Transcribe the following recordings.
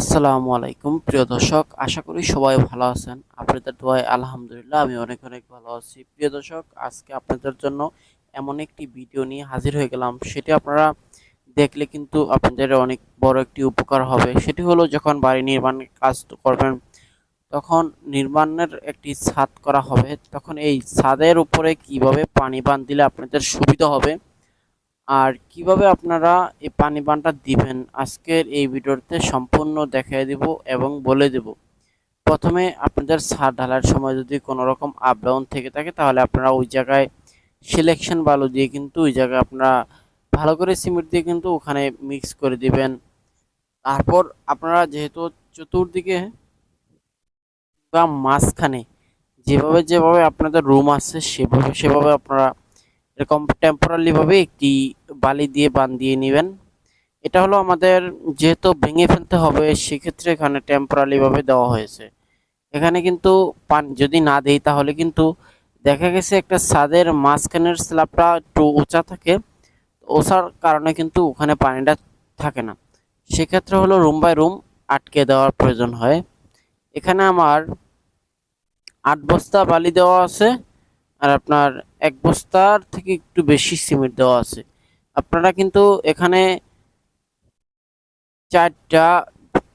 আসসালামু আলাইকুম, প্রিয় দর্শক, আশা করি সবাই ভালো আছেন। আপনাদের দোয়ায় আলহামদুলিল্লাহ আমি অনেক অনেক ভালো আছি। প্রিয় দর্শক, আজকে আপনাদের জন্য এমন একটি ভিডিও নিয়ে হাজির হয়ে গেলাম। সেটি আপনারা দেখলে কিন্তু আপনাদের অনেক বড় একটি উপকার হবে। সেটি হলো যখন বাড়ি নির্মাণের কাজ করবেন, তখন নির্মাণের একটি ছাদ করা হবে। তখন এই ছাদের উপরে কীভাবে পানি বান দিলে আপনাদের সুবিধা হবে আর কীভাবে আপনারা এই পানি বানটা দিবেন, আজকের এই ভিডিওতে সম্পূর্ণ দেখিয়ে দিব এবং বলে দেব। প্রথমে আপনাদের ছাদ ঢালার সময় যদি কোনো রকম আপ ডাউন থেকে থাকে, তাহলে আপনারা ওই জায়গায় সিলেকশন বালু দিয়ে কিন্তু ওই জায়গায় আপনারা ভালো করে সিমেন্ট দিয়ে কিন্তু ওখানে মিক্স করে দিবেন। তারপর আপনারা যেহেতু চতুর্দিকে বা মাঝখানে যেভাবে যেভাবে আপনাদের রুম আছে, সেভাবে সেভাবে আপনারা এরকম টেম্পোরারি ভাবে একটি বালি দিয়ে বান দিয়ে নেবেন। এটা হলো আমাদের যেহেতু ভেঙে ফেলতে হবে, সেক্ষেত্রে এখানে টেম্পোরারি ভাবে দেওয়া হয়েছে। এখানে কিন্তু পান যদি না দেই, তাহলে কিন্তু দেখা গেছে একটা ছাদের মাঝখানের স্ল্যাবটা একটু উঁচা থাকে ওচার কারণে কিন্তু ওখানে পানিটা থাকে না। সেক্ষেত্রে হলো রুম বাই রুম আটকে দেওয়ার প্রয়োজন হয়। এখানে আমার আট বস্তা বালি দেওয়া আছে। আর আপনার এক বস্তার থেকে একটু বেশি সিমেন্ট দেওয়া আছে। আপনারা কিন্তু এখানে চারটা,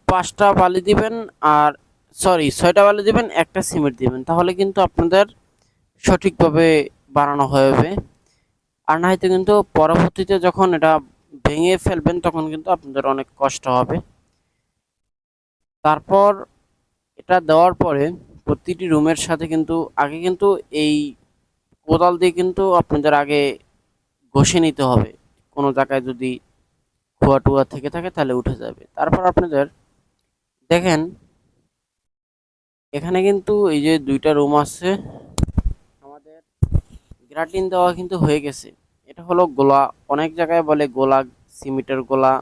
পাঁচটা বালি দিবেন আর সরি ছয়টা বালি দিবেন, একটা সিমেন্ট দিবেন। তাহলে কিন্তু আপনাদের সঠিকভাবে বানানো হবে আর না হয়তো কিন্তু পরবর্তীতে যখন এটা ভেঙে ফেলবেন, তখন কিন্তু আপনাদের অনেক কষ্ট হবে। তারপর এটা দেওয়ার পরে প্রতিটি রুমের সাথে কিন্তু, আগে কিন্তু এই কোদাল দিয়ে কিন্তু আপনাদের আগে ঘষে নিতে হবে। কোনো জায়গায় যদি খোয়া টুয়া থেকে থাকে তাহলে উঠে যাবে। তারপর আপনাদের দেখেন, এখানে কিন্তু এই যে দুইটা রুম আছে, আমাদের গ্রাটিন দেওয়া কিন্তু হয়ে গেছে। এটা হলো গোলা, অনেক জায়গায় বলে গোলা, সিমেন্টের গোলা।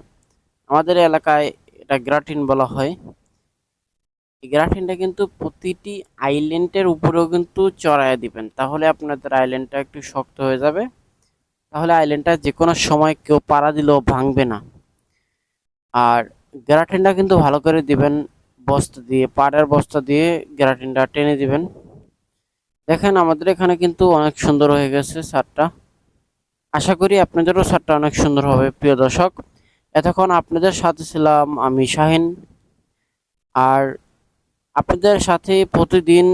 আমাদের এলাকায় এটা গ্রাটিন বলা হয়। গ্রাফিনটা কিন্তু প্রতিটি আইল্যান্ডের উপরেও কিন্তু চড়াইয়া দিবেন। তাহলে আপনাদের আইল্যান্ডটা একটু শক্ত হয়ে যাবে। তাহলে আইল্যান্ডটা যে কোনো সময় কেউ পাড়া দিলেও ভাঙবে না। আর গ্রাটিনটা কিন্তু ভালো করে দিবেন, বস্তা দিয়ে, পাড়ের বস্তা দিয়ে গ্রাটিনটা টেনে দিবেন। দেখেন আমাদের এখানে কিন্তু অনেক সুন্দর হয়ে গেছে সারটা। আশা করি আপনাদেরও সারটা অনেক সুন্দর হবে, প্রিয় দর্শক। এতক্ষণ আপনাদের সাথে ছিলাম আমি শাহিন। আর আপনাদের সাথে প্রতিদিন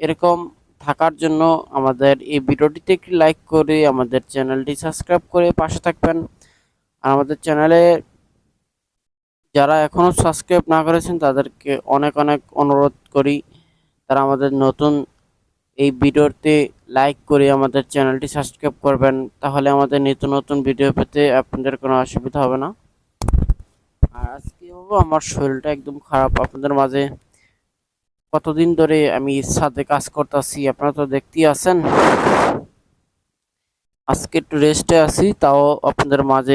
এরকম থাকার জন্য আমাদের এই ভিডিওটিতে একটি লাইক করে আমাদের চ্যানেলটি সাবস্ক্রাইব করে পাশে থাকবেন। আর আমাদের চ্যানেলে যারা এখনও সাবস্ক্রাইব না করেছেন, তাদেরকে অনেক অনেক অনুরোধ করি তারা আমাদের নতুন এই ভিডিওতে লাইক করে আমাদের চ্যানেলটি সাবস্ক্রাইব করবেন। তাহলে আমাদের নিত্য নতুন ভিডিও পেতে আপনাদের কোনো অসুবিধা হবে না। আর আজকে বাবু আমার শরীরটা একদম খারাপ আপনাদের মাঝে। কতদিন ধরে আমি ছাদে কাজ করতেছি, আপনারা তো দেখতেই আছেন। আজকে একটু রেস্টে আছি, তাও আপনাদের মাঝে